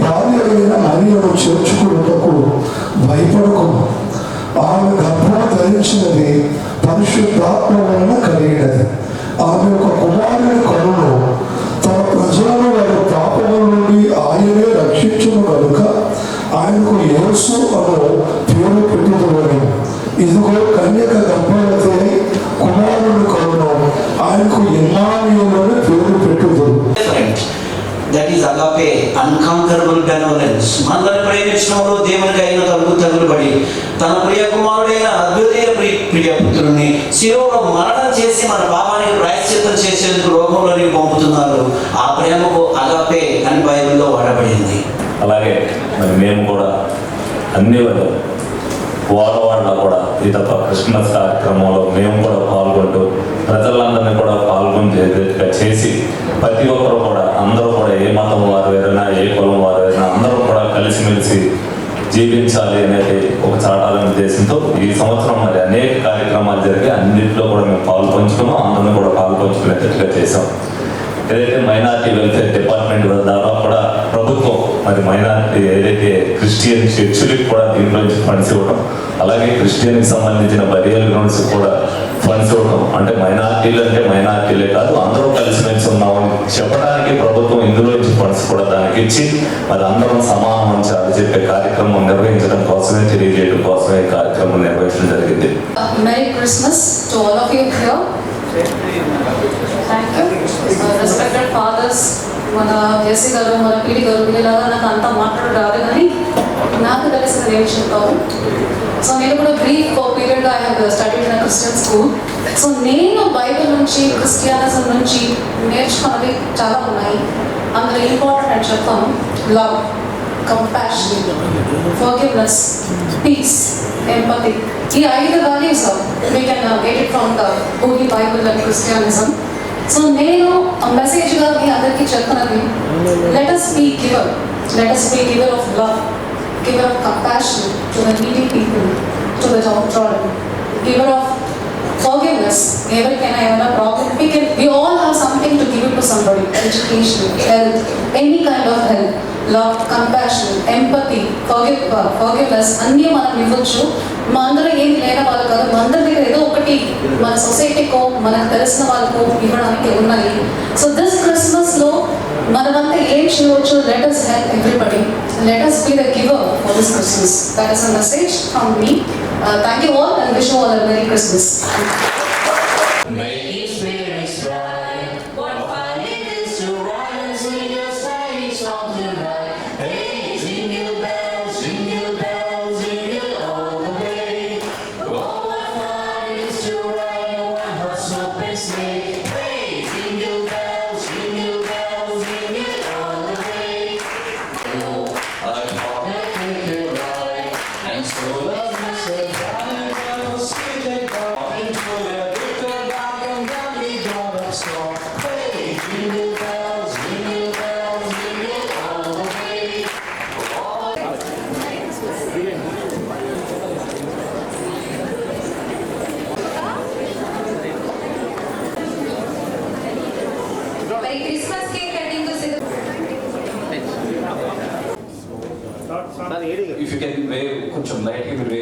భార్య అయిన మరియను చేర్చుకున్నటకు భయపడకు ఆమె గర్భం ధరించినది పరిశుద్ధాత్మ వలన కలిగినది. ఆమె యొక్క కుమారుని కనును తన ప్రజలను వారి పాపముల నుండి ఆయనే రక్షించను కనుక ఆయనకు యేసు అను పేరు పెట్టుదలని ఇదిగో కన్యక గర్భవతి అగాపే అన్కాంకరబుల్ బెనోలెన్స్ మనల్ని ప్రేమించడంలో దేవునికి అయిన తలుపు తగులుబడి తన ప్రియ కుమారుడైన అద్భుతీయ ప్రియ ప్రియపుత్రుని మరణం చేసి మన పాపానికి ప్రాయశ్చిత్తం చేసేందుకు రోగంలోని పంపుతున్నారు. ఆ ప్రేమకు అగాపే అని బైబిల్లో వాడబడింది. అలాగే మరి మేము కూడా అన్ని వాడవాడలో కూడా ఈ తప్ప క్రిస్మస్ కార్యక్రమంలో మేము కూడా పాల్గొంటూ ప్రజలందరినీ కూడా పాల్గొనేట్టుగా చేసి ప్రతి ఒక్కరు కూడా అందరూ కూడా ఏ మతం వారు వేరైనా ఏ కులం వారు వేరైనా అందరూ కూడా కలిసిమెలిసి జీవించాలి అనేది ఒక చాటాలనే ఉద్దేశంతో ఈ సంవత్సరం మరి అనేక కార్యక్రమాలు జరిగి అన్నింటిలో కూడా మేము పాల్పంచుకున్నాం అందరినీ కూడా పాల్పంచుకునేటట్టుగా చేసాం ఏదైతే మైనార్టీ వెల్ఫేర్ డిపార్ట్మెంట్ ద్వారా కూడా ప్రభుత్వం మరి మైనార్టీ ఏదైతే క్రిస్టియన్ చర్చులకు కూడా దీంట్లో నుంచి ఫండ్స్ ఇవ్వడం అలాగే క్రిస్టియన్కి సంబంధించిన బరియల్ గ్రౌండ్స్ కూడా ఫండ్స్ ఇవ్వడం అంటే మైనార్టీలు అంటే మైనారిటీలే తగ్గించి వాళ్ళందరం సమానం అని చాటి చెప్పే కార్యక్రమం నిర్వహించడం కోసమే తెలియజేయడం కోసమే కార్యక్రమం నిర్వహించడం జరిగింది. Merry Christmas to all of you here thank you respected fathers మన ఎస్సీ గారు మన పీడి గారు వీళ్ళలాగా నాకు అంత మాట్లాడు రాదు కానీ నాకు తెలిసిన ఏం చెప్తాము సో నేను కూడా brief period I have study in Christian school so నేను బైబిల్ నుంచి క్రిస్టియానిజం నుంచి నేర్చుకున్నవి చాలా ఉన్నాయి. అందులో ఇంపార్టెంట్ అని చెప్తాను love compassion forgiveness peace empathy ఈ ఐదు values we can get it from the holy Bible and Christianism so నేను మెసేజ్గా మీ అందరికీ చెప్తున్నది let us be giver let us be giver of love giver of compassion to the needy people to the job giver of us. forgiveness have a problem. we can we all have something to give to somebody education health any kind of help love compassion empathy forgive uh, forgiveness అన్నీ మనం ఇవ్వచ్చు. మా అందరూ ఏం లేని వాళ్ళు కాదు. మా అందరి దగ్గర ఏదో ఒకటి మన సొసైటీకో మనకు తెలిసిన వాళ్ళకో ఇవ్వడానికి ఉన్నాయి. సో దిస్ క్రిస్మస్లో మనమంతా ఏం చేయవచ్చు? Let us help everybody let us be the giver for this Christmas that is a message from me thank you all and wish all a very Christmas మరి बैठ